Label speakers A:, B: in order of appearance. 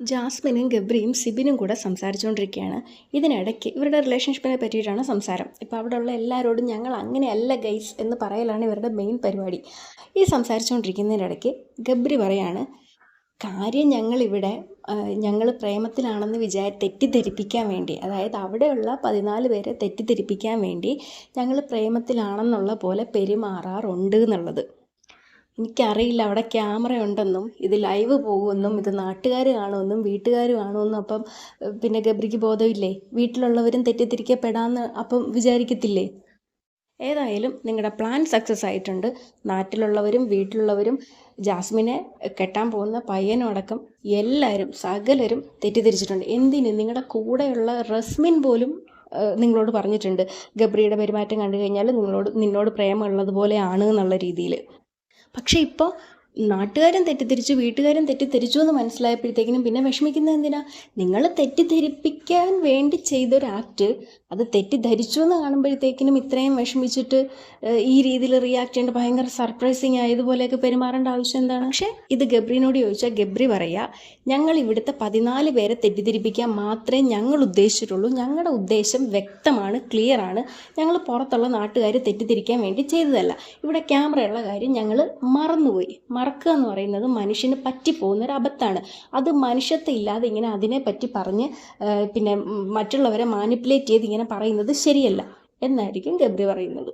A: ജാസ്മിനും ഗബ്രിയും സിബിനും കൂടെ സംസാരിച്ചുകൊണ്ടിരിക്കുകയാണ് ഇതിനിടയ്ക്ക് ഇവരുടെ റിലേഷൻഷിപ്പിനെ പറ്റിയിട്ടാണ് സംസാരം. ഇപ്പോൾ അവിടെയുള്ള എല്ലാവരോടും ഞങ്ങൾ അങ്ങനെയല്ല ഗൈസ് എന്ന് പറയലാണ് ഇവരുടെ മെയിൻ പരിപാടി. ഈ സംസാരിച്ചുകൊണ്ടിരിക്കുന്നതിനിടയ്ക്ക് ഗബ്രി പറയാണ് കാര്യം ഞങ്ങളിവിടെ ഞങ്ങൾ പ്രേമത്തിലാണെന്ന് വിചാരി തെറ്റിദ്ധരിപ്പിക്കാൻ വേണ്ടി അതായത് അവിടെയുള്ള പതിനാല് പേരെ തെറ്റിദ്ധരിപ്പിക്കാൻ വേണ്ടി ഞങ്ങൾ പ്രേമത്തിലാണെന്നുള്ള പോലെ പെരുമാറാറുണ്ട് എന്നുള്ളത്. എനിക്കറിയില്ല അവിടെ ക്യാമറ ഉണ്ടെന്നും ഇത് ലൈവ് പോകുമെന്നും ഇത് നാട്ടുകാർ കാണുമെന്നും വീട്ടുകാർ കാണുമെന്നും അപ്പം പിന്നെ ഗബ്രിക്ക് ബോധമില്ലേ? വീട്ടിലുള്ളവരും തെറ്റിദ്ധരിക്കപ്പെടാമെന്ന് അപ്പം വിചാരിക്കത്തില്ലേ? ഏതായാലും നിങ്ങളുടെ പ്ലാൻ സക്സസ് ആയിട്ടുണ്ട്. നാട്ടിലുള്ളവരും വീട്ടിലുള്ളവരും ജാസ്മിനെ കെട്ടാൻ പോകുന്ന പയ്യനോടക്കം എല്ലാവരും സകലരും തെറ്റിദ്ധരിച്ചിട്ടുണ്ട്. എന്തിന്? നിങ്ങളുടെ കൂടെയുള്ള റസ്മിൻ പോലും നിങ്ങളോട് പറഞ്ഞിട്ടുണ്ട്. ഗബ്രിയുടെ പെരുമാറ്റം കണ്ടു കഴിഞ്ഞാൽ നിങ്ങളോട് നിന്നോട് പ്രേമമുള്ളതുപോലെയാണ് എന്നുള്ള രീതിയിൽ പക്ഷേ ഇപ്പോൾ നാട്ടുകാരും തെറ്റിദ്ധരിച്ചു വീട്ടുകാരും തെറ്റിദ്ധരിച്ചു എന്ന് മനസ്സിലായപ്പോഴത്തേക്കിനും പിന്നെ വിഷമിക്കുന്നത് എന്തിനാ? നിങ്ങൾ തെറ്റിദ്ധരിപ്പിക്കാൻ വേണ്ടി ചെയ്തൊരു ആക്ട് അത് തെറ്റിദ്ധരിച്ചു എന്ന് കാണുമ്പോഴത്തേക്കിനും ഇത്രയും വിഷമിച്ചിട്ട് ഈ രീതിയിൽ റിയാക്ട് ചെയ്യേണ്ട ഭയങ്കര സർപ്രൈസിങ് ആയതുപോലെയൊക്കെ പെരുമാറേണ്ട ആവശ്യം എന്താണ്? പക്ഷേ ഇത് ഗബ്രിനോട് ചോദിച്ചാൽ ഗബ്രി പറയാ ഞങ്ങൾ ഇവിടുത്തെ പതിനാല് പേരെ തെറ്റിദ്ധരിപ്പിക്കാൻ മാത്രമേ ഞങ്ങൾ ഉദ്ദേശിച്ചിട്ടുള്ളൂ. ഞങ്ങളുടെ ഉദ്ദേശം വ്യക്തമാണ് ക്ലിയർ ആണ്. ഞങ്ങൾ പുറത്തുള്ള നാട്ടുകാർ തെറ്റിദ്ധരിക്കാൻ വേണ്ടി ചെയ്തതല്ല. ഇവിടെ ക്യാമറയുള്ള കാര്യം ഞങ്ങൾ മറന്നുപോയി. മറക്കുക എന്ന് പറയുന്നത് മനുഷ്യന് പറ്റിപ്പോകുന്ന ഒരു അബദ്ധമാണ്. അത് മനുഷ്യത്വം ഇല്ലാതെ ഇങ്ങനെ അതിനെപ്പറ്റി പറഞ്ഞ് പിന്നെ മറ്റുള്ളവരെ മാനിപ്പുലേറ്റ് ചെയ്ത് ഇങ്ങനെ പറയുന്നത് ശരിയല്ല എന്നായിരിക്കും ഗബ്രി പറയുന്നത്.